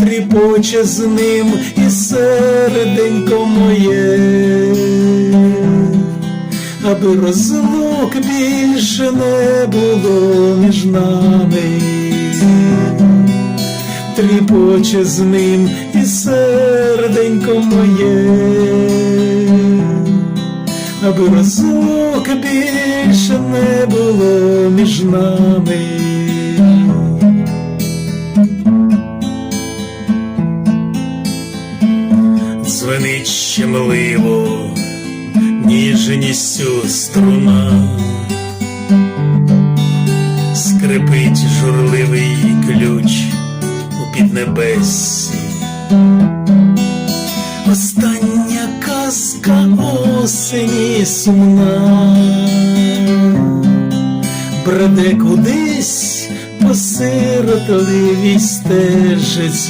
тріпоче з ним і серденько моє, аби розлук більше не було між нами, тріпоче з ним і серденько моє, аби розлук більше не було між нами. Дзвенить щемливо, ніжністю струна, скрипить журливий ключ у піднебесі. Остання казка осені сумна, бреде кудись по сиротливій стежиці.